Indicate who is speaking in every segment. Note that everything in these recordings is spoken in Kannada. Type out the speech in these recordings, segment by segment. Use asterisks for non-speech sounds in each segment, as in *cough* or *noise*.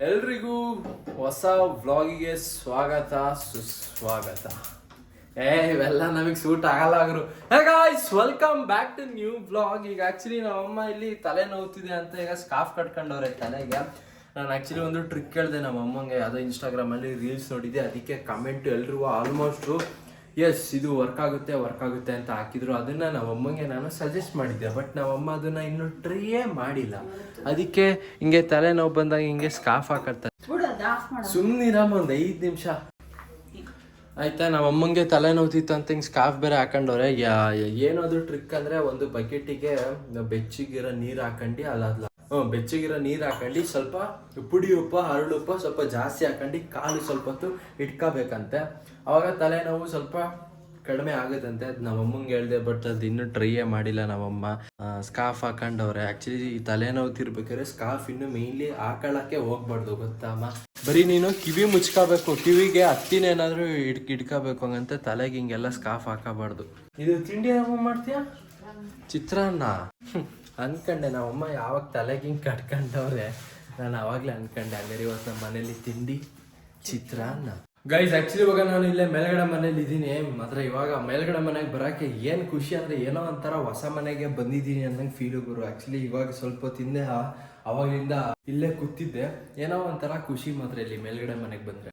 Speaker 1: ಎಲ್ರಿಗೂ ಹೊಸ ವ್ಲಾಗಿಗೆ ಸ್ವಾಗತ, ಸುಸ್ವಾಗತ. ಏ, ಇವೆಲ್ಲ ನಮಗೆ ಸೂಟ್ ಆಗಲ್ಲ ಆಗ್ರು hey guys welcome back to new vlog ಈಗ ಆಕ್ಚುಲಿ ನಮ್ಮಮ್ಮ ಇಲ್ಲಿ ತಲೆ ನೋವುತ್ತಿದೆ ಅಂತ ಈಗ ಸ್ಕಾಫ್ ಕಟ್ಕೊಂಡವ್ರೆ ತಲೆಗೆ. ನಾನು ಆ್ಯಕ್ಚುಲಿ ಒಂದು ಟ್ರಿಕ್ ಹೇಳಿದೆ ನಮ್ಮ ಅಮ್ಮಂಗೆ ಯಾವುದೋ ಇನ್ಸ್ಟಾಗ್ರಾಮಲ್ಲಿ ರೀಲ್ಸ್ ನೋಡಿದ್ದೆ. ಅದಕ್ಕೆ ಕಮೆಂಟ್ ಎಲ್ರಿಗೂ ಆಲ್ಮೋಸ್ಟು ಎಸ್ ಇದು ವರ್ಕ್ ಆಗುತ್ತೆ ವರ್ಕ್ ಆಗುತ್ತೆ ಅಂತ ಹಾಕಿದ್ರು. ಅದನ್ನ ನಮ್ಮಮ್ಮಂಗೆ ನಾನು ಸಜೆಸ್ಟ್ ಮಾಡಿದ್ದೆ. ಬಟ್ ನಮ್ಮಮ್ಮ ಅದನ್ನ ಇನ್ನೂ ಟ್ರೈಯೇ ಮಾಡಿಲ್ಲ. ಅದಕ್ಕೆ ಹಿಂಗೆ ತಲೆನೋವು ಬಂದಾಗ ಹಿಂಗೆ ಸ್ಕಾಫ್ ಹಾಕತ್ತಾರೆ. ಸುಮ್ಮನಿರಮ್ಮ ಒಂದು ಐದು ನಿಮಿಷ. ಆಯ್ತಾ? ನಮ್ಮಮ್ಮಂಗೆ ಅಮ್ಮಂಗೆ ತಲೆನೋವ್ತಿತ್ತು ಅಂತ ಹಿಂಗೆ ಸ್ಕಾಫ್ ಬೇರೆ ಹಾಕೊಂಡವ್ರೆ. ಏನಾದ್ರು ಟ್ರಿಕ್ ಅಂದ್ರೆ ಒಂದು ಬಕೆಟಿಗೆ ಬೆಚ್ಚಿಗಿರೋ ನೀರು ಹಾಕೊಂಡು ಅಲ್ಲ ಹ್ಞೂ ಬೆಚ್ಚಗಿರೋ ನೀರು ಹಾಕೊಂಡು ಸ್ವಲ್ಪ ಪುಡಿ ಉಪ್ಪು ಹರಳು ಉಪ್ಪು ಸ್ವಲ್ಪ ಜಾಸ್ತಿ ಹಾಕೊಂಡು ಕಾಲು ಸ್ವಲ್ಪ ಹೊತ್ತು ಇಟ್ಕೋಬೇಕಂತೆ. ಅವಾಗ ತಲೆನೋವು ಸ್ವಲ್ಪ ಕಡಿಮೆ ಆಗುತ್ತಂತೆ, ಅದು ನಮ್ಮ ಅಮ್ಮಂಗೆ ಹೇಳ್ದೆ ಬಟ್ ಅದು ಇನ್ನೂ ಟ್ರೈಯೇ ಮಾಡಿಲ್ಲ ನಮ್ಮಮ್ಮ. ಸ್ಕಾಫ್ ಹಾಕೊಂಡವ್ರೆ. ಆ್ಯಕ್ಚುಲಿ ಈ ತಲೆನೋವು ತಿರ್ಬೇಕಾದ್ರೆ ಸ್ಕಾಫ್ ಇನ್ನು ಮೇಯ್ನ್ಲಿ ಹಾಕೊಳ್ಳೋಕ್ಕೆ ಹೋಗ್ಬಾರ್ದು ಗೊತ್ತಮ್ಮ ಬರೀ ನೀನು ಕಿವಿ ಮುಚ್ಕೋಬೇಕು, ಕಿವಿಗೆ ಹತ್ತಿನೇನಾದ್ರೂ ಇಡ್, ಇಡ್ಕೋಬೇಕು ಹಂಗಂತ ತಲೆಗೆ ಹಿಂಗೆಲ್ಲ ಸ್ಕಾಫ್ ಹಾಕಬಾರ್ದು. ಇದು ತಿಂಡಿ ಯಾವ ಮಾಡ್ತೀಯಾ? ಚಿತ್ರಾನ್ನ. ಅಂದ್ಕೊಂಡೆ ಅನ್ಕಂಡೆ ನಮ್ಮಮ್ಮ ಯಾವಾಗ ತಲೆಗೆ ಹಿಂಗೆ ಕಟ್ಕೊಂಡವ್ರೆ. ನಾನು ಅವಾಗಲೇ ಅನ್ಕಂಡೆ, ಹಂಗಾರೆ ಇವತ್ತು ನಮ್ಮ ಮನೇಲಿ ತಿಂಡಿ, ಚಿತ್ರಾನ್ನ. ಗೈಸ್ ಆ್ಯಕ್ಚುಲಿ ಇವಾಗ ನಾನು ಇಲ್ಲೇ ಮೇಲ್ಗಡೆ ಮನೇಲಿ ಇದ್ದೀನಿ. ಮಾತ್ರ ಇವಾಗ ಮೇಲ್ಗಡೆ ಮನೆಗೆ ಬರೋಕ್ಕೆ ಏನು ಖುಷಿ ಅಂದರೆ ಏನೋ ಒಂಥರ ಹೊಸ ಮನೆಗೆ ಬಂದಿದ್ದೀನಿ ಅನ್ನಂಗೆ ಫೀಲು ಗುರು. ಆ್ಯಕ್ಚುಲಿ ಇವಾಗ ಸ್ವಲ್ಪ ತಿಂದೆ ಅವಾಗಿಂದ ಅವಾಗಲಿಂದ ಇಲ್ಲೇ ಕೂತಿದ್ದೆ. ಏನೋ ಒಂಥರ ಖುಷಿ ಮಾತ್ರ ಇಲ್ಲಿ ಮೇಲ್ಗಡೆ ಮನೆಗೆ ಬಂದರೆ.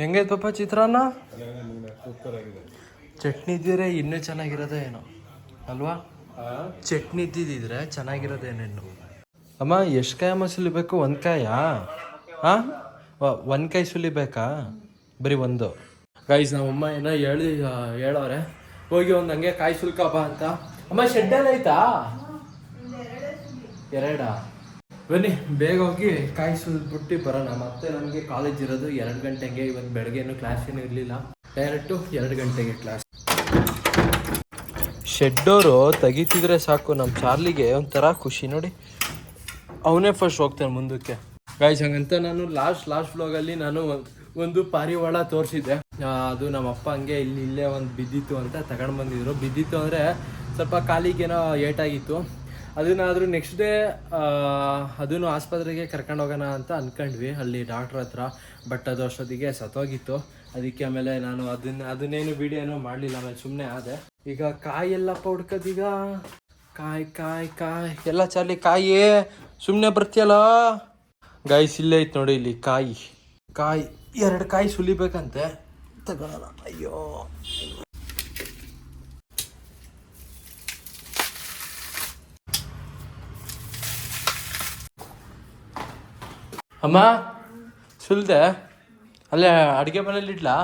Speaker 1: ಹೆಂಗೈತೆ ಪಪ್ಪ ಚಿತ್ರಾನ್ನ? ಚಟ್ನಿ ಇದ್ದಿದ್ರೆ ಇನ್ನೂ ಚೆನ್ನಾಗಿರೋದೇ ಏನೋ? ಅಲ್ವಾ? ಚಟ್ನಿ ಇದ್ದಿದ್ದಿದ್ರೆ ಚೆನ್ನಾಗಿರೋದೇನೇನು ಅಮ್ಮ ಎಷ್ಟು ಕಾಯಮ್ಮ ಸುಲಿಬೇಕು? ಒಂದು ಕಾಯಾ? ಹಾಂ ಒಂದು ಕಾಯಿ ಸುಲಿಬೇಕಾ? ಬರೀ ಒಂದು. ಗೈಸ್ ನಮ್ಮಮ್ಮ ಏನೋ ಹೇಳಿ ಹೇಳೋರೆ ಹೋಗಿ ಒಂದು ಹಂಗೆ ಕಾಯಿ ಸುಲ್ಕಪ್ಪ ಅಂತ. ಅಮ್ಮ ಶೆಡ್ಡಲ್ಲಿ ಆಯ್ತಾ? ಎರಡಾ? ಬನ್ನಿ ಬೇಗ ಹೋಗಿ ಕಾಯಿ ಸುಲ್ಬಿಟ್ಟು ಬರೋಣ. ಮತ್ತೆ ನಮಗೆ ಕಾಲೇಜ್ ಇರೋದು ಎರಡು ಗಂಟೆಗೆ. ಇವತ್ತು ಬೆಳಗ್ಗೆ ಏನು ಕ್ಲಾಸ್ ಏನು ಇರಲಿಲ್ಲ. ಡೈರೆಕ್ಟು ಎರಡು ಗಂಟೆಗೆ ಕ್ಲಾಸ್ ಶೆಡ್ಡೋರು ತೆಗಿತಿದ್ರೆ ಸಾಕು. ನಮ್ಮ ಚಾರ್ಲಿಗೆ ಒಂಥರ ಖುಷಿ ನೋಡಿ. ಅವನೇ ಫಸ್ಟ್ ಹೋಗ್ತಾನೆ ಮುಂದಕ್ಕೆ. ಗಾಯ್ಸ್ ಹಂಗಂತ ನಾನು ಲಾಸ್ಟ್ ಲಾಸ್ಟ್ ವ್ಲಾಗಲ್ಲಿ ನಾನು ಒಂದು ಪಾರಿವಾಳ ತೋರಿಸಿದ್ದೆ. ಅದು ನಮ್ಮ ಅಪ್ಪ ಹಂಗೆ ಇಲ್ಲಿ ಇಲ್ಲೇ ಒಂದು ಬಿದ್ದಿತ್ತು ಅಂತ ತಗೊಂಡು ಬಂದಿದ್ರು. ಬಿದ್ದಿತ್ತು ಅಂದರೆ ಸ್ವಲ್ಪ ಕಾಲಿಗೇನೋ ಏಟಾಗಿತ್ತು. ಅದನ್ನಾದರೂ ನೆಕ್ಸ್ಟ್ ಡೇ ಅದನ್ನು ಆಸ್ಪತ್ರೆಗೆ ಕರ್ಕೊಂಡು ಹೋಗೋಣ ಅಂತ ಅನ್ಕೊಂಡ್ವಿ. ಅಲ್ಲಿ ಡಾಕ್ಟ್ರ್ ಹತ್ರ. ಬಟ್ ಅದು ಅಷ್ಟೊತ್ತಿಗೆ ಸತ್ತೋಗಿತ್ತು. ಅದಕ್ಕೆ ಆಮೇಲೆ ನಾನು ಅದನ್ನ ಅದನ್ನೇನು ವಿಡಿಯೋ ಏನೋ ಮಾಡಲಿಲ್ಲ. ಆಮೇಲೆ ಸುಮ್ಮನೆ ಆದೆ. ಈಗ ಕಾಯಿ ಎಲ್ಲಪ್ಪ ಹುಡ್ಕೋದೀಗ ಕಾಯಿ ಕಾಯಿ ಕಾಯಿ. ಎಲ್ಲ ಚಾರ್ಲಿ ಕಾಯಿ. ಸುಮ್ಮನೆ ಬರ್ತೀಯಲ್ಲ? ಗಾಯ್ಸ್ ಇಲ್ಲೇ ಐತೆ ನೋಡಿ ಇಲ್ಲಿ, ಕಾಯಿ. ಕಾಯಿ, ಎರಡು ಕಾಯಿ ಸುಲಿಬೇಕಂತೆ. ತಗೊಳ್ಳೋಣ ಅಯ್ಯೋ. ಅಮ್ಮ, ಸುಲ್ದೆ? ಅಲ್ಲೇ ಅಡುಗೆ ಮನೇಲಿ ಇಡ್ಲಾ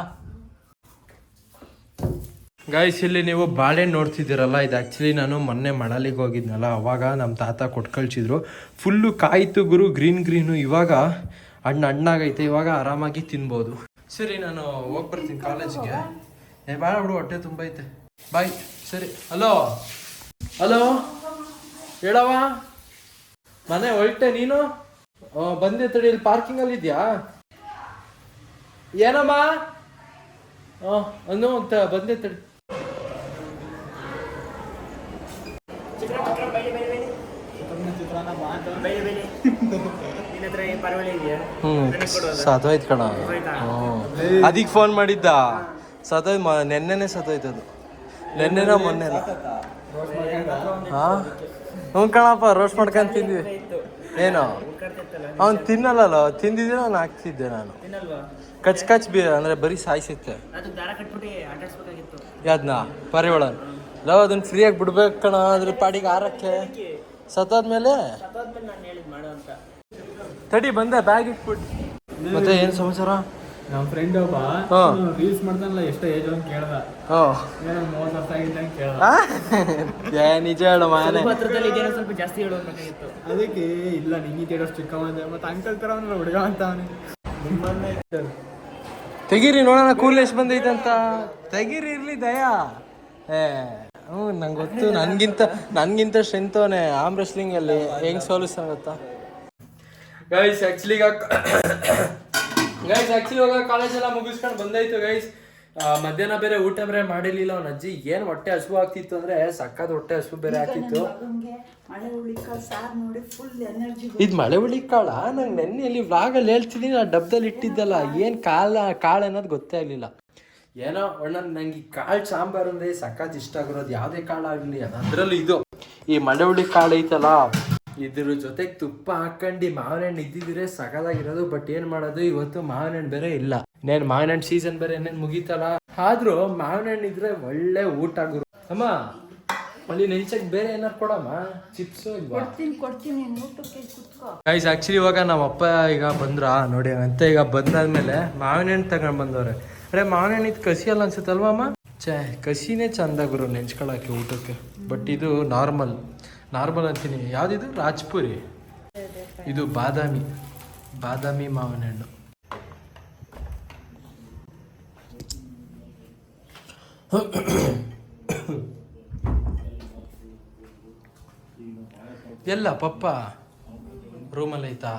Speaker 1: ಗಾಯ್ಸ್ ಇಲ್ಲಿ ನೀವು ಬಾಳೆಹಣ್ಣು ನೋಡ್ತಿದ್ದೀರಲ್ಲ, ಇದು ಆ್ಯಕ್ಚುಲಿ ನಾನು ಮೊನ್ನೆ ಮಣಾಲಿಗೆ ಹೋಗಿದ್ನಲ್ಲ, ಅವಾಗ ನಮ್ಮ ತಾತ ಕೊಟ್ಟು ಕಳ್ಸಿದ್ರು ಫುಲ್ಲು ಕಾಯಿತು ಗುರು ಗ್ರೀನ್ ಗ್ರೀನು ಇವಾಗ ಹಣ್ಣು ಹಣ್ಣಾಗೈತೆ, ಇವಾಗ ಆರಾಮಾಗಿ ತಿನ್ಬೋದು. ಸರಿ, ನಾನು ಹೋಗಿ ಬರ್ತೀನಿ ಕಾಲೇಜ್ಗೆ. ಏ, ಬಾಳ ಬಿಡು, ಹೊಟ್ಟೆ ತುಂಬ ಐತೆ ಬಾಯ್ ಸರಿ. ಹಲೋ ಹಲೋ ಹೇಳವ ಮನೆ ಹೊರಟೆ ನೀನು? ಬಂದೆ ತಡಿ, ಇಲ್ಲಿ ಪಾರ್ಕಿಂಗಲ್ಲಿ ಇದೆಯಾ? ಏನಮ್ಮ? ಹಾಂ ಅನ್ನು ಅಂತ ಬಂದೆ ತಡಿ. *laughs* ಹ್ಮ್. ಸತ್ತೋಯ್ತು ಕಣ. ಅದಕ್ಕೆ ಫೋನ್ ಮಾಡಿದ್ದ? ಸತೋಯ್ ಮ ನೆನ್ನೆನೆ ಸತ್ತೋಯ್ತು ಅದು. ನೆನ್ನೆನ ಮೊನ್ನೆ ಹಾ? ಹ್ಞೂ ಕಣಪ್ಪ ರೋಸ್ಟ್ ಮಾಡ್ಕೊಂಡು ತಿಂದ್ವಿ. ಏನೋ? ಅವ್ನು ತಿನ್ನಲ್ಲ ತಿಂದಿದ್ರೆ ನಾನು ಹಾಕ್ತಿದ್ದೆ ನಾನು. ಕಚ್ ಕಚ್ ಬಿ ಅಂದ್ರೆ ಬರೀ ಸಾಯಿಸುತ್ತೆ. ಯಾವ್ದನ್ನ ಪರಿವಳ ಲವ್ ಅದನ್ನ ಫ್ರೀಯಾಗಿ ಬಿಡ್ಬೇಕು ಕಣ ಅದ್ರ ಪಾಡಿಗೆ ಆರಕ್ಕೆ. ಸತ್ತಾದ್ಮೇಲೆ? ತಡಿ ಬಂದೆ ಬ್ಯಾಗ್ ಇಟ್ಬಿಟ್ಟು ಮತ್ತೆ ಏನು ಸಮಾಚಾರ?
Speaker 2: ನಮ್ಮ ಫ್ರೆಂಡ್ ಒಬ್ಬ
Speaker 1: ಹಾ.
Speaker 2: ರೀಲ್ಸ್ ಮಾಡ್ತಾನಲ್ಲ ಎಷ್ಟೋ ಏಜ್ ಅಂತ ಕೇಳ್ದ.
Speaker 1: ಹ್ಞೂ
Speaker 2: ಏನೋ ಮೂವತ್ತು ವರ್ಷ ಆಗಿದ್ದ ಅಂತ ಕೇಳ್ದ
Speaker 1: ಏ ನಿಜ ಹೇಳು ಮಾನೆ
Speaker 3: ಸ್ವಲ್ಪ ಜಾಸ್ತಿ ಹೇಳಬೇಕಾಗಿತ್ತು
Speaker 2: ಅದಕ್ಕೆ ಇಲ್ಲ ನಿಂಗೆ ತೇಡೋಷ್ಟು ಚಿಕ್ಕ ಮಂದೆ ಮತ್ತೆ ಅಂಕಲ್ ತರ ಅವನ ಹುಡುಗ ಅಂತ ಅವನಿಗೆ.
Speaker 1: ತೆಗೀರಿ ನೋಡೋಣ ಕೂಲ್ ಎಷ್ಟು ಬಂದೈತೆ ಅಂತ. ತೆಗೀರಿ ಇರ್ಲಿ ದಯಾ. ಏ. ಹ್ಞೂ ನಂಗೆ ಗೊತ್ತು. ನನಗಿಂತ ನನಗಿಂತ ಸ್ಟ್ರೆಂತ್ ಅವನೇ ಆಮ್ ರೆಸ್ಲಿಂಗ್ ಅಲ್ಲಿ ಹೆಂಗ್ ಸೋಲಿಸ್ತಾನೆ ಗೊತ್ತಾ? ಗೈಸ್ ಆಕ್ಚುಲಿ ಈಗ ಗೈಸ್ ಆಕ್ಚುಲಿ ಇವಾಗ ಕಾಲೇಜ್ ಎಲ್ಲ ಮುಗಿಸ್ಕೊಂಡು ಬಂದಾಯ್ತು ಗೈಸ್ ಮಧ್ಯಾಹ್ನ ಬೇರೆ ಊಟ ಬೇರೆ ಮಾಡಿರ್ಲಿಲ್ಲ ಅವ್ನ ಅಜ್ಜಿ. ಏನ್ ಹೊಟ್ಟೆ ಹಸು ಆಗ್ತಿತ್ತು ಅಂದ್ರೆ ಸಕ್ಕದ ಹೊಟ್ಟೆ ಹಸು ಬೇರೆ ಆಗ್ತಿತ್ತು.
Speaker 4: ಇದು ಮಳೆ ಹುಳಿಕಾಳು ಸಾರು ನೋಡಿ ಫುಲ್ ಎನರ್ಜಿ
Speaker 1: ಇದ್ ಮಳೆ ಹುಳಿ ಕಾಳ ನಂಗೆ ನೆನ್ನೆ ಇಲ್ಲಿ ವ್ಲಾಗಲ್ಲಿ ಹೇಳ್ತಿದ್ದೀನಿ ಆ ಡಬ್ದಲ್ಲಿ ಇಟ್ಟಿದ್ದಲ್ಲ. ಏನು ಕಾಳ ಕಾಳು ಅನ್ನೋದು ಗೊತ್ತೇ ಆಗ್ಲಿಲ್ಲ. ಏನೋ ಅಣ್ಣ ನಂಗೆ ಈ ಕಾಳು ಸಾಂಬಾರು ಅಂದರೆ ಸಖತ್ ಇಷ್ಟ ಆಗಿರೋದು ಯಾವುದೇ ಕಾಳು ಆಗಲಿ ಅದ್ರಲ್ಲೂ ಇದು. ಈ ಮಳೆ ಹುಳಿ ಕಾಳು ಐತಲ್ಲ ಇದ್ರ ಜೊತೆಗೆ ತುಪ್ಪ ಹಾಕೊಂಡು ಮಾವಿನ ಹಣ್ಣು ಇದ್ದಿದ್ರೆ ಸಕಲಾಗಿರೋದು ಬಟ್ ಏನು ಮಾಡೋದು ಇವತ್ತು ಮಾವಿನ ಹಣ್ಣು ಬೇರೆ ಇಲ್ಲ. ನೇನ್ ಮಾವಿನ ಹಣ್ಣು ಸೀಸನ್ ಬೇರೆ ಏನೇನು ಮುಗೀತಲ್ಲ. ಆದ್ರೂ ಮಾವಿನ ಹಣ್ಣು ಇದ್ರೆ ಒಳ್ಳೆ ಊಟ ಗುರು. ಅಮ್ಮ ಅಲ್ಲಿ ನಿಲ್ಸಕ್ ಬೇರೆ ಏನಾರು ಕೊಡಮ್ಮ? ಚಿಪ್ಸ್
Speaker 4: ಕೊಡ್ತೀನಿ ಕೊಡ್ತೀನಿ
Speaker 1: ಗೈಸ್ ಆಕ್ಚುಲಿ ಇವಾಗ ನಮ್ಮ ಅಪ್ಪ ಈಗ ಬಂದ್ರ? ನೋಡಿ ಅಂತ ಈಗ ಬಂದಾದ್ಮೇಲೆ ಮಾವಿನ ಹಣ್ಣು ತಗೊಂಡ್ ಬಂದವ್ರೆ. ಅರೆ ಮಾವಿನ ಇದು ಕಸಿ ಅಲ್ಲ ಅನ್ಸುತ್ತಲ್ವಾ ಅಮ್ಮ? ಛೇ, ಕಸಿನೇ ಚಂದ ಗುರು ನೆಂಚ್ಕೊಳಕ್ಕೆ ಊಟಕ್ಕೆ. ಬಟ್ ಇದು ನಾರ್ಮಲ್ ನಾರ್ಮಲ್ ಅಂತೀನಿ. ಯಾವುದಿದು? ರಾಜ್ಪುರಿ. ಇದು ಬಾದಾಮಿ. ಬಾದಾಮಿ ಮಾವಿನ ಹಣ್ಣು. ಎಲ್ಲ ಪಪ್ಪ. ರೂಮಲ್ಲಿ ಐತಾ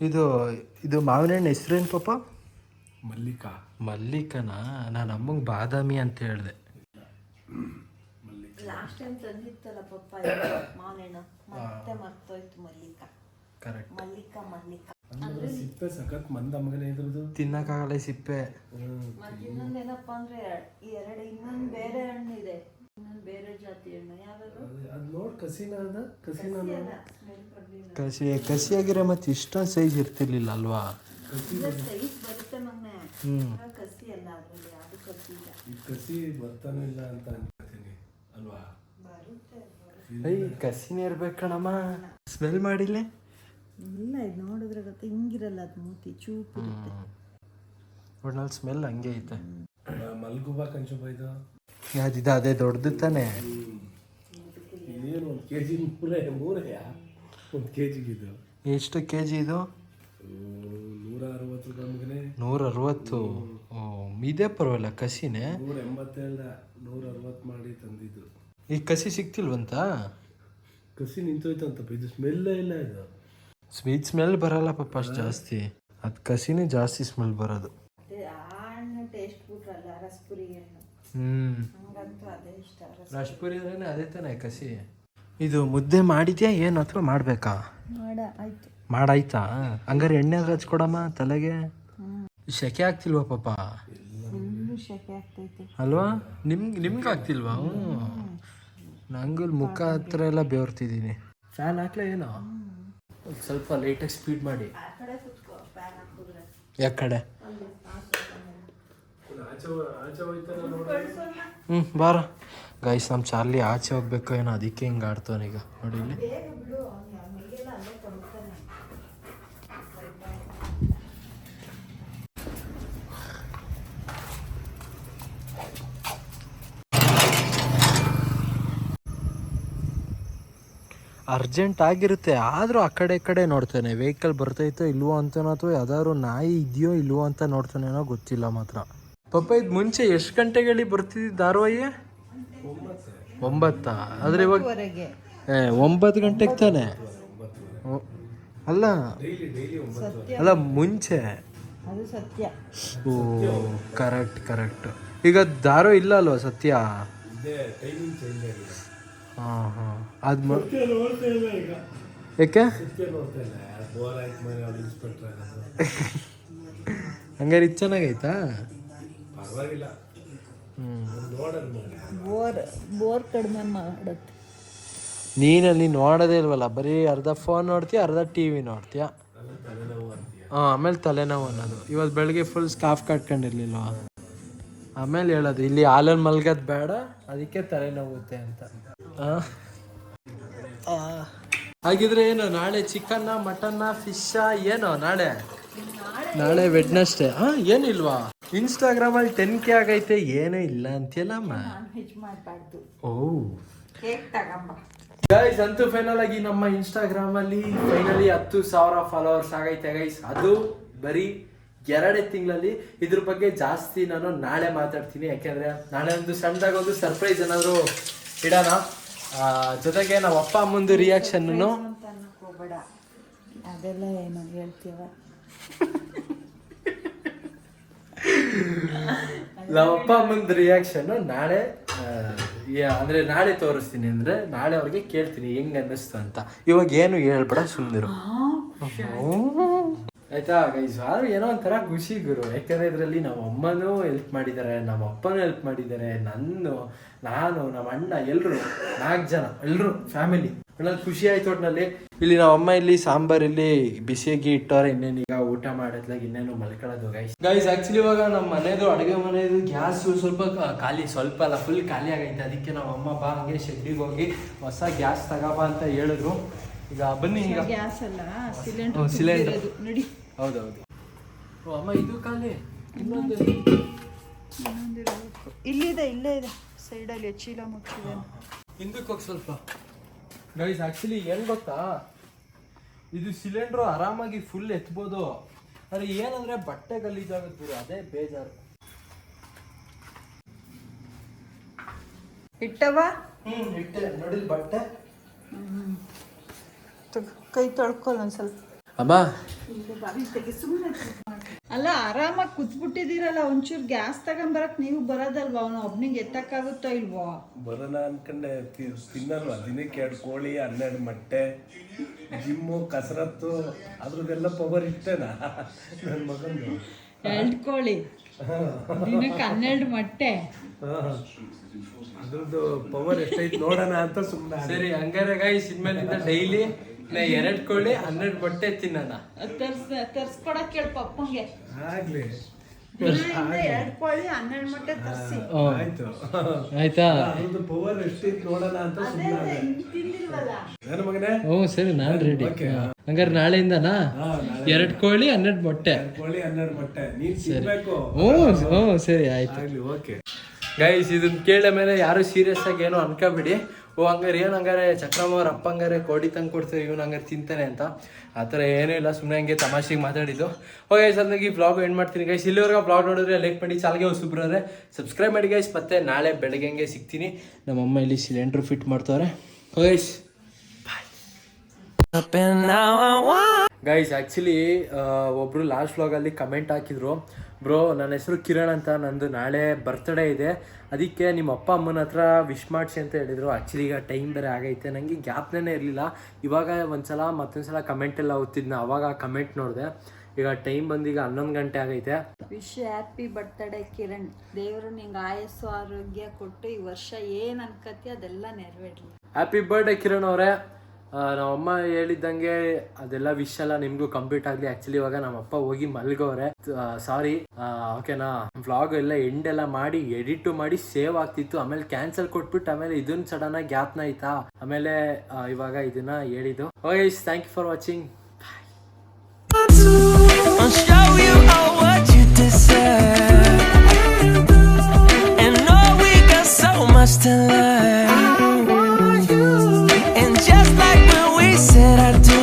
Speaker 1: ಇದು ಇದು ಮಾವಿನ ಹಣ್ಣು ಹೆಸ್ರೇನು ಪಪ್ಪ?
Speaker 2: ಮಲ್ಲಿಕಾ.
Speaker 1: ಮಲ್ಲಿಕನ? ನಾನು ಅಮ್ಮಂಗೆ ಬಾದಾಮಿ ಅಂತ ಹೇಳಿದೆ.
Speaker 4: ಲಾಸ್ಟ್ ಟೈಮ್ ತಂದಿತ್ತಲ್ಲ ಪಪ್ಪ ಮಾವಿನ ಮತ್ತೆ ಮರ್ತೋಯ್ತು ಮಲ್ಲಿಕ.
Speaker 1: ಕರೆಕ್ಟ್
Speaker 4: ಮಲ್ಲಿಕ ಮಲ್ಲಿಕ.
Speaker 2: ಸಿಪ್ಪೆ ಸಖತ್ ಮಂದ ಮಗನೇ ಇದ್ರದ್ದು
Speaker 1: ತಿನ್ನಕ್ಕಾಗಲ್ಲ ಈ ಸಿಪ್ಪೆ.
Speaker 4: ಮತ್ತೆ ಇನ್ನೊಂದೇನಪ್ಪ ಅಂದ್ರೆ ಈ ಎರಡು ಇನ್ನೊಂದು ಬೇರೆ ಹಣ್ಣು ಇದೆ ಇನ್ನೊಂದು ಬೇರೆ ಜಾತಿ ಹಣ್ಣು.
Speaker 2: ಅದು ನೋಡಿ ಕಸಿನ ಅದ? ಕಸಿನ
Speaker 1: ಕಸಿ ಕಸಿಯಾಗಿರೋ ಮತ್ತೆ ಇಷ್ಟೊಂದು ಸೈಜ್ ಇರ್ತಿರ್ಲಿಲ್ಲ ಅಲ್ವಾ?
Speaker 4: ಸೈಜ್ ಕಸಿ ಅಲ್ಲ ಅದ್ರಲ್ಲಿ ಯಾವುದು ಕಸಿ ಇಲ್ಲ
Speaker 2: ಈ ಕಸಿ ಬರ್ತಾನೆ ಇಲ್ಲ ಅಂತ ಅನ್ಕೋತೀನಿ ಅಲ್ವಾ?
Speaker 4: ಬರುತ್ತೆ
Speaker 1: ಐ ಕಸಿನೇ ಇರ್ಬೇಕಣಮ್ಮ ಸ್ಮೆಲ್ ಮಾಡಿಲ್ಲ?
Speaker 4: ಇಲ್ಲ ಇದು ನೋಡಿದ್ರೆ ಗೊತ್ತಾ ಹಿಂಗಿರಲ್ಲ ಅದು ಮೂತಿ ಚೂಪು ಇರುತ್ತೆ.
Speaker 1: ಒಟ್ನಲ್ಲಿ ಸ್ಮೆಲ್ ಹಂಗೆ ಐತೆ.
Speaker 2: ಮಲ್ಗುಬಾ ಕಂಚುಬ ಇದು
Speaker 1: ಯಾವ್ದಿದೆ ಅದೇ ದೊಡ್ಡದು ತಾನೆ?
Speaker 2: ಏನು ಒಂದು ಕೆ ಜಿ ಮೂರೇ ಮೂರೇ ಒಂದು ಕೆ ಜಿಗಿದು
Speaker 1: ಎಷ್ಟು ಕೆ ಜಿ ಇದು
Speaker 2: ನೂರ ಅರವತ್ತು ರೂಪಾಯಿ ಮಗನೇ?
Speaker 1: ನೂರ ಅರವತ್ತು ಇದೇ ಪರವಾಗಿಲ್ಲ ಕಸಿನೇ.
Speaker 2: ನೂರ ಎಂಬತ್ತೇಳ ನೂರ ಅರವತ್ತು ಮಾಡಿ ತಂದಿದ್ದು.
Speaker 1: ಈ ಕಸಿ ಸಿಕ್ತಿಲ್ವಂತ?
Speaker 2: ಕಸಿ ನಿಂತೋಯ್ತಂತಪ್ಪ ಇದು ಸ್ಮೆಲ್ ಇಲ್ಲ ಇದು.
Speaker 1: ಸ್ವೀಟ್ ಸ್ಮೆಲ್ ಬರಲ್ಲ ಪಾಪ ಅಷ್ಟು ಜಾಸ್ತಿ. ಅದು ಕಸಿನೇ ಜಾಸ್ತಿ ಸ್ಮೆಲ್ ಬರೋದು.
Speaker 4: ಹಣ್ಣು ಟೇಸ್ಟ್ ಬಿಟ್ರಲ್ಲ ರಸಪುರಿ ಹಣ್ಣು.
Speaker 1: ಹ್ಮ್.
Speaker 4: ಹಂಗಂತೂ ಅದೇ ಇಷ್ಟ ರಸ
Speaker 1: ಅಂದ್ರೆ ಅದೇ ತಾನೆ ಕಸಿ. ಇದು ಮುದ್ದೆ ಮಾಡಿದ್ಯಾ ಏನು ಅಥವಾ ಮಾಡಬೇಕಾ?
Speaker 4: ಮಾಡ ಆಯ್ತು.
Speaker 1: ಮಾಡಾಯ್ತಾ? ಹಂಗಾರೆ ಎಣ್ಣೆ ಹಚ್ಕೊಡಮ್ಮ ತಲೆಗೆ?
Speaker 4: ಸೆಕೆ
Speaker 1: ಶೆಕೆ ಆಗ್ತಿಲ್ವಾ ಪಾಪ? ಅಲ್ವಾ? ನಿಮ್ಗೆ ನಿಮ್ಗೆ ಆಗ್ತಿಲ್ವಾ? ಹ್ಞೂ ನಂಗೂ ಮುಖ ಹತ್ರ ಎಲ್ಲ ಬೆವರ್ತಿದ್ದೀನಿ ಫ್ಯಾನ್ ಹಾಕ್ಲಾ ಏನೋ? ಸ್ವಲ್ಪ ಲೈಟಾಗಿ ಸ್ಪೀಡ್ ಮಾಡಿ.
Speaker 4: ಆ ಕಡೆ ಕುತ್ಕೋ ಫ್ಯಾನ್ ಹಾಕಿದ್ರೆ
Speaker 1: ಯಾಕಡೆ
Speaker 2: ಆಚೆ ಆಚೆ ಹೋಯ್ತಾರ ನೋಡ
Speaker 1: ಹ್ಞೂ ಬಾರ. ಗೈಸ್ ನಮ್ಮ ಚಾರ್ಲಿ ಆಚೆ ಹೋಗ್ಬೇಕು ಏನೋ ಅದಕ್ಕೆ ಹಿಂಗೆ ಈಗ. ನೋಡಿ ಇಲ್ಲಿ
Speaker 4: ಬೇಗ ಬಿಡು ಅವ್ನು ಮೈಗೆಲ್ಲ ಅಲ್ಲೇ ಕೊಡ್ತಾನೆ
Speaker 1: ಅರ್ಜೆಂಟ್ ಆಗಿರುತ್ತೆ. ಆದರೂ ಆ ಕಡೆ ಈ ಕಡೆ ನೋಡ್ತಾನೆ. ವೆಹಿಕಲ್ ಬರ್ತೈತೋ ಇಲ್ವೋ ಅಂತನೋ ಅಥವಾ ಯಾವ್ದಾದ್ರು ನಾಯಿ ಇದೆಯೋ ಇಲ್ವೋ ಅಂತ ನೋಡ್ತಾನೇನೋ ಗೊತ್ತಿಲ್ಲ ಮಾತ್ರ. ಪಾಪ ಇದು ಮುಂಚೆ ಎಷ್ಟು ಗಂಟೆಗಳಿ ಬರ್ತಿದ್ದ ಧಾರವಾಹಿ? ಒಂಬತ್ತಾ? ಆದರೆ ಇವಾಗ ಏ ಒಂಬತ್ತು ಗಂಟೆಗೆ ತಾನೆ? ಅಲ್ಲ. ಅಲ್ಲ ಮುಂಚೆ.
Speaker 4: ಅದು ಸತ್ಯ.
Speaker 1: Oh correct correct. ಈಗ ದಾರೋ ಇಲ್ಲ ಅಲ್ವಾ ಸತ್ಯ? ಹಾಂ ಹಾಂ ಅದು ಯಾಕೆ ಹಂಗಾರೆ ಇದು ಚೆನ್ನಾಗೈತಾ?
Speaker 2: ಪರವಾಗಿಲ್ಲ.
Speaker 1: ಹ್ಞೂ
Speaker 4: ಬೋರ್ ಬೋರ್ ಕಡಿಮೆ ಮಾಡುತ್ತೆ.
Speaker 1: ನೀನಲ್ಲಿ ನೋಡೋದೇ ಇಲ್ವಲ್ಲ ಬರೀ ಅರ್ಧ ಫೋನ್ ನೋಡ್ತೀಯ ಅರ್ಧ ಟಿ ವಿ ನೋಡ್ತೀಯ? ಹಾಂ ಆಮೇಲೆ ತಲೆನೋವು ಅನ್ನೋದು. ಇವತ್ತು ಬೆಳಗ್ಗೆ ಫುಲ್ ಸ್ಕಾಫ್ ಕಟ್ಕೊಂಡಿರ್ಲಿಲ್ವ? ಆಮೇಲೆ ಹೇಳೋದು ಇಲ್ಲಿ ಹಾಲಲ್ಲಿ ಮಲ್ಗೋದು ಬೇಡ ಅದಕ್ಕೆ ತಲೆನೋವುತ್ತೆ ಅಂತ. ಹಾಗಿದ್ರೆ ಏನು ನಾಳೆ ಚಿಕನ್ನ ಮಟನ್ನ ಫಿಶ್ಶಾ ಏನು ನಾಳೆ? ನಾಳೆ ವೆಡ್ನಸ್ಡೇ ಹಾ ಏನಿಲ್ವಾ? ಇನ್ಸ್ಟಾಗ್ರಾಮಲ್ಲಿ ಟೆನ್ ಕೆ ಆಗೈತೆ ಏನೇ ಇಲ್ಲ ಅಂತೀಯಲ್ಲಮ್ಮ ಓ. ಗೈಸ್ ಅಂತೂ ಫೈನಲ್ ಆಗಿ ನಮ್ಮ ಇನ್ಸ್ಟಾಗ್ರಾಮ್ ಅಲ್ಲಿ ಫೈನಲಿ ಹತ್ತು ಸಾವಿರ ಫಾಲೋವರ್ಸ್ ಆಗೈತೆ ಗೈಸ್ ಅದು ಬರೀ ಎರಡೇ ತಿಂಗಳಲ್ಲಿ. ಇದ್ರ ಬಗ್ಗೆ ಜಾಸ್ತಿ ನಾನು ನಾಳೆ ಮಾತಾಡ್ತೀನಿ. ಯಾಕೆಂದ್ರೆ ನಾಳೆ ಒಂದು ಸಣ್ಣದಾಗ ಒಂದು ಸರ್ಪ್ರೈಸ್ ಏನಾದ್ರು ಇಡೋಣ. ಜೊತೆಗೆ ನಮ್ಮ ಅಪ್ಪ ಅಮ್ಮಂದು ರಿಯಾಕ್ಷನ್
Speaker 4: ಅಂತ ಅನ್ನಕ್ ಹೋಗ್ಬೇಡ ಅದೆಲ್ಲ ಏನು ಹೇಳ್ತೀವ?
Speaker 1: ನಮ್ಮಪ್ಪ ಅಮ್ಮನ ರಿಯಾಕ್ಷನ್ ನಾಳೆ ಅಂದ್ರೆ ನಾಳೆ ತೋರಿಸ್ತೀನಿ ಅಂದ್ರೆ ನಾಳೆ ಅವ್ರಿಗೆ ಕೇಳ್ತೀನಿ ಹೆಂಗ್ ಅನ್ನಿಸ್ತು ಅಂತ. ಇವಾಗ ಏನು ಹೇಳ್ಬೇಡ ಸುಮ್ಮನಿರು ಆಯ್ತಾ? ಗೈಸ್ ಆದ್ರೆ ಏನೋ ಒಂಥರ ಖುಷಿ ಗುರು. ಯಾಕಂದ್ರೆ ಇದರಲ್ಲಿ ನಮ್ಮ ಅಮ್ಮನೂ ಹೆಲ್ಪ್ ಮಾಡಿದ್ದಾರೆ ನಮ್ಮ ಅಪ್ಪನೂ ಹೆಲ್ಪ್ ಮಾಡಿದ್ದಾರೆ ನನ್ನ ನಾನು, ನಮ್ಮ ಅಣ್ಣ ಎಲ್ಲರೂ ನಾಲ್ಕು ಜನ ಎಲ್ಲರೂ ಫ್ಯಾಮಿಲಿ ಒಳ್ಳೆ ಖುಷಿ ಆಯ್ತು ಒಟ್ಟಿನಲ್ಲಿ ಇಲ್ಲಿ ನಮ್ಮ ಅಮ್ಮ ಇಲ್ಲಿ ಸಾಂಬಾರ್ ಇಲ್ಲಿ ಬಿಸಿಯಾಗಿ ಇಟ್ಟವ್ರೆ ಇನ್ನೇನು ಈಗ ಊಟ ಮಾಡೋದ್ಲಾಗ ಇನ್ನೇನು ಮಲ್ಕೊಳ್ಳೋದು ಗೈಸ್ ಗೈಸ್ ಆಕ್ಚುಲಿ ಇವಾಗ ನಮ್ಮ ಮನೆಯದು ಅಡುಗೆ ಮನೆದು ಗ್ಯಾಸ್ ಸ್ವಲ್ಪ ಖಾಲಿ, ಸ್ವಲ್ಪ ಅಲ್ಲ ಫುಲ್ ಖಾಲಿ ಆಗೈತೆ. ಅದಕ್ಕೆ ನಮ್ಮ ಅಮ್ಮ ಬಾ, ಹಂಗೆ ಶೆಡ್ಡಿಗೆ ಹೋಗಿ ಹೊಸ ಗ್ಯಾಸ್ ತಗೋಬಾ ಅಂತ ಹೇಳಿದ್ರು. ಈಗ ಬನ್ನಿ ಈಗ.
Speaker 4: ಗ್ಯಾಸ್ ಅಲ್ಲ ಸಿಲಿಂಡರ್
Speaker 1: ಸಿಲಿಂಡರ್
Speaker 4: ನಡಿ.
Speaker 1: ಹೌದೌದು. ಓ ಅಮ್ಮ ಇದು ಕಾಲೇ ಇನ್ನೊಂದು.
Speaker 4: ಇಲ್ಲಿದೆ ಇಲ್ಲೇ ಇದೆ ಸೈಡಲ್ಲಿ ಚೀಲ ಮುಚ್ಚಿದೆ.
Speaker 1: ಹಿಂದಕ್ಕೆ ಹೋಗಿ ಸ್ವಲ್ಪ. ಗೈಸ್ ಆಕ್ಚುಲಿ ಏನು ಗೊತ್ತಾ? ಇದು ಸಿಲಿಂಡ್ರು ಆರಾಮಾಗಿ ಫುಲ್ ಎತ್ಬೋದು. ಆದ್ರೆ ಏನಂದ್ರೆ ಬಟ್ಟೆ ಗಲೀಜಾಗುತ್ತೆ ಅದೇ ಬೇಜಾರು.
Speaker 4: ಇಟ್ಟವ?
Speaker 1: ಹ್ಮ್ ಇಟ್ಟೆ. ನೋಡಿ ಬಟ್ಟೆ?
Speaker 4: ಕೈ ತೊಳ್ಕೊಲ್ ಒಂದ್ ಸ್ವಲ್ಪ.
Speaker 1: ಅಮ್ಮ.
Speaker 4: ಅಲ್ಲ ಆರಾಮಾಗಿ ಕುತ್ಬಿಟ್ಟಿದ್ದೀರಲ್ಲ ಒಂಚೂರು ಗ್ಯಾಸ್ ತಗೊಂಬರಕ್ ನೀವು ಬರೋದಲ್ವಾ? ಅವನು ಒಬ್ನಿಗೆ ಎತ್ತಕ್ಕಾಗುತ್ತೋ ಇಲ್ವೋ?
Speaker 2: ಬರೋಣ ಅನ್ಕೊಂಡೆ ತಿ- ತಿನ್ನಲ್ವಾ? ದಿನಕ್ಕೆ ಎರಡು ಕೋಳಿ ಹನ್ನೆರಡು ಮೊಟ್ಟೆ ಜಿಮ್ಮು ಕಸರತ್ತು ಅದ್ರದ್ದೆಲ್ಲ ಪವರ್ ಇಷ್ಟೇನಾ? ನನ್ನ ಮಗಂದು.
Speaker 4: ಎರಡು ಕೋಳಿ. ದಿನಕ್ಕೆ ಹನ್ನೆರಡು ಮೊಟ್ಟೆ.
Speaker 2: ಅದ್ರದ್ದು ಪವರ್ ಎಷ್ಟೈತೆ ನೋಡೋಣ ಅಂತ ಸುಮ್ಮನೆ
Speaker 1: ಸರಿ ಹಂಗಾರೆ ಗೈಸ್ ಇನ್ಮೇಲಿಂದ ಡೈಲಿ ನಾ ಎರಡ್ ಕೋಳಿ ಹನ್ನೆರಡು ಬಟ್ಟೆ ತಿನ್ನೋಣ.
Speaker 4: ತರ್ಸ್ ತರ್ಸ್ಕೊಡಕ್ ಕೇಳಿ ಪಪ್ಪಂಗೆ
Speaker 2: ಆಗ್ಲಿ.
Speaker 4: ಎರಡು ಕೋಳಿ ಹನ್ನೆರಡು ಮೊಟ್ಟೆ ತರ್ಸಿ.
Speaker 2: ಆಯ್ತು.
Speaker 1: ಆಯ್ತಾ?
Speaker 2: ಪವರ್ ನೋಡೋಣ ಅಂತ ಸುಮ್ಮನೆ
Speaker 4: ತಿಂದಿಲ್ವಲ್ಲ?
Speaker 2: ನನ್ನ ಮಗನೇ.
Speaker 1: ಓ ಸರಿ ನಾನ್ ರೆಡಿ ಹಂಗಾರೆ ನಾಳೆಯಿಂದನಾ? ಎರಡ್ ಕೋಳಿ ಹನ್ನೆರಡು ಮೊಟ್ಟೆ
Speaker 2: ಕೋಳಿ ಹನ್ನೆರಡು ಮೊಟ್ಟೆ ನೀನ್
Speaker 1: ಸಿಗ್ಬೇಕು. ಸರಿ ಆಯ್ತು.
Speaker 2: ಆಗ್ಲಿ ಓಕೆ.
Speaker 1: ಗೈಸ್ ಇದನ್ನ ಕೇಳ ಮೇಲೆ ಯಾರು ಸೀರಿಯಸ್ ಆಗಿ ಏನೋ ಅನ್ಕೋಬಿಡಿ. ಓ, ಹಂಗಾರೆ, ಏನು ಹಂಗಾರೆ? ಚಕ್ರಮ್ಮ ಅಪ್ಪ ಹಂಗಾರೆ ಕೋಡಿ ತಂದು ಕೊಡ್ತಾರೆ, ಇವನು ಹಂಗಾರೆ ತಿಂತಾನೆ ಅಂತ. ಆ ಥರ ಏನೂ ಇಲ್ಲ ಸುಮ್ಮನೆ ಹಂಗೆ ತಮಾಷೆಗೆ ಮಾತಾಡಿದ್ದು. ಓಕೆ ಸದ್ಯಕ್ಕೆ ಈ ಬ್ಲಾಗ್ ಎಂಡ್ ಮಾಡ್ತೀನಿ ಗೈಸ್ ಇಲ್ಲಿವರೆಗೆ ಬ್ಲಾಗ್ ನೋಡಿದ್ರೆ ಲೈಕ್ ಮಾಡಿ ಚಾಲ್ಗೆ ಹೊಸಬ್ರೆ ಸಬ್ಸ್ಕ್ರೈಬ್ ಮಾಡಿ ಗೈಸ್ ಮತ್ತೆ ನಾಳೆ ಬೆಳಗ್ಗೆ ಹಂಗೆ ಸಿಗ್ತೀನಿ. ನಮ್ಮಮ್ಮ ಇಲ್ಲಿ ಸಿಲಿಂಡ್ರ್ ಫಿಟ್ ಮಾಡ್ತವ್ರೆ. ಗೈಸ್ ಗೈಸ್ ಆ್ಯಕ್ಚುಲಿ ಒಬ್ಬರು ಲಾಸ್ಟ್ ವ್ಲಾಗಲ್ಲಿ ಕಮೆಂಟ್ ಹಾಕಿದ್ರು. ಬ್ರೋ ನನ್ನ ಹೆಸರು ಕಿರಣ್ ಅಂತ ನಂದು ನಾಳೆ ಬರ್ತ್ಡೇ ಇದೆ. ಅದಕ್ಕೆ ನಿಮ್ಮ ಅಪ್ಪ ಅಮ್ಮನ ಹತ್ರ ವಿಶ್ ಮಾಡಿಸಿ ಅಂತ ಹೇಳಿದರು. ಆ್ಯಕ್ಚುಲಿ ಈಗ ಟೈಮ್ ಬೇರೆ ಆಗೈತೆ. ನನಗೆ ಗ್ಯಾಪ್ನೇ ಇರಲಿಲ್ಲ. ಇವಾಗ ಒಂದ್ಸಲ ಮತ್ತೊಂದ್ಸಲ ಕಮೆಂಟ್ ಎಲ್ಲ ಓದ್ತಿದ್ನ. ಅವಾಗ ಕಮೆಂಟ್ ನೋಡಿದೆ. ಈಗ ಟೈಮ್ ಬಂದೀಗ ಹನ್ನೊಂದು ಗಂಟೆ ಆಗೈತೆ.
Speaker 4: Wish happy birthday Kiran. ದೇವರು ನಿಂಗೆ ಆಯಸ್ಸು ಆರೋಗ್ಯ ಕೊಟ್ಟು ಈ ವರ್ಷ ಏನು ಅನ್ಕತಿ ಅದೆಲ್ಲ ನೆರವೇರ್ಲಿ.
Speaker 1: ಹ್ಯಾಪಿ ಬರ್ಡೇ ಕಿರಣ್ ಅವರೇ. ನಮ್ಮಮ್ಮ ಹೇಳಿದ್ದಂಗೆ ಅದೆಲ್ಲ ವಿಶ್ ಎಲ್ಲ ನಿಮಗೂ ಕಂಪ್ಲೀಟ್ ಆಗಲಿ. ಆ್ಯಕ್ಚುಲಿ ಇವಾಗ ನಮ್ಮಪ್ಪ ಹೋಗಿ ಮಲ್ಗೋರೆ. ಸಾರಿ ಓಕೆನಾ ವ್ಲಾಗ್ ಎಲ್ಲ ಎಂಡ್ ಎಲ್ಲ ಮಾಡಿ ಎಡಿಟ್ ಮಾಡಿ ಸೇವ್ ಆಗ್ತಿತ್ತು. ಆಮೇಲೆ ಕ್ಯಾನ್ಸಲ್ ಕೊಟ್ಬಿಟ್ಟು ಆಮೇಲೆ ಇದನ್ನ ಸಡನ್ ಆಗಿ ನ ಆಯ್ತಾ? ಆಮೇಲೆ ಇವಾಗ ಇದನ್ನ ಹೇಳಿದ್ದು. Okay thank you for watching
Speaker 5: And to learn. said I do